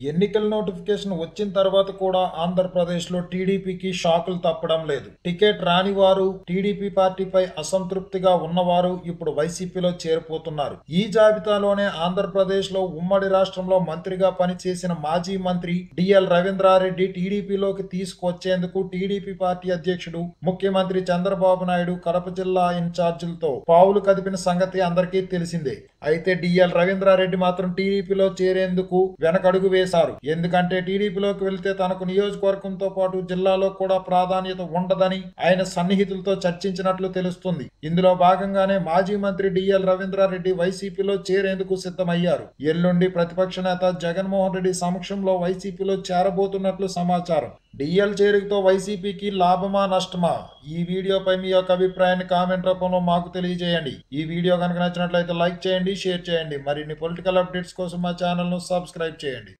ఎన్నికల నోటిఫికేషన్ వచ్చిన తర్వాత కూడా ఆంధ్రప్రదేశ్లో టీడీపీకి షాకులు తప్పడం లేదు. టికెట్ రాని వారు టీడీపీ పార్టీపై అసంతృప్తిగా ఉన్నవారు ఇప్పుడు వైసీపీలో చేరిపోతున్నారు. ఈ జాబితాలోనే ఆంధ్రప్రదేశ్లో ఉమ్మడి రాష్ట్రంలో మంత్రిగా పనిచేసిన మాజీ మంత్రి డిఎల్ రవీంద్రారెడ్డి టీడీపీలోకి తీసుకొచ్చేందుకు టీడీపీ పార్టీ అధ్యక్షుడు ముఖ్యమంత్రి చంద్రబాబు నాయుడు కడప జిల్లా ఇన్ఛార్జీలతో పావులు కదిపిన సంగతి అందరికీ తెలిసిందే. అయితే డిఎల్ రవీంద్రారెడ్డి మాత్రం టీడీపీలో చేరేందుకు వెనకడుగు వేశారు ఎందుకంటే టీడీపీలోకి వెళ్తే తనకు నియోజకవర్గంతో పాటు జిల్లాలో కూడా ప్రాధాన్యత ఉండదని ఆయన సన్నిహితులతో చర్చించినట్లు తెలుస్తుంది. ఇందులో భాగంగానే మాజీ మంత్రి డిఎల్ రవీంద్రారెడ్డి వైసీపీలో చేరేందుకు సిద్ధమయ్యారు. ఎల్లుండి ప్రతిపక్ష నేత జగన్మోహన్ రెడ్డి సమక్షంలో వైసీపీలో చేరబోతున్నట్లు సమాచారం. డిఎల్ చేరికతో వైసీపీకి లాభమా నష్టమా? ఈ వీడియోపై మీ యొక్క అభిప్రాయాన్ని కామెంట్ రూపంలో మాకు తెలియజేయండి. ఈ వీడియో కనుక నచ్చినట్లయితే లైక్ చేయండి షేర్ చేయండి. మరిన్ని పొలిటికల్ అప్డేట్స్ కోసం మా ఛానల్ను సబ్స్క్రైబ్ చేయండి.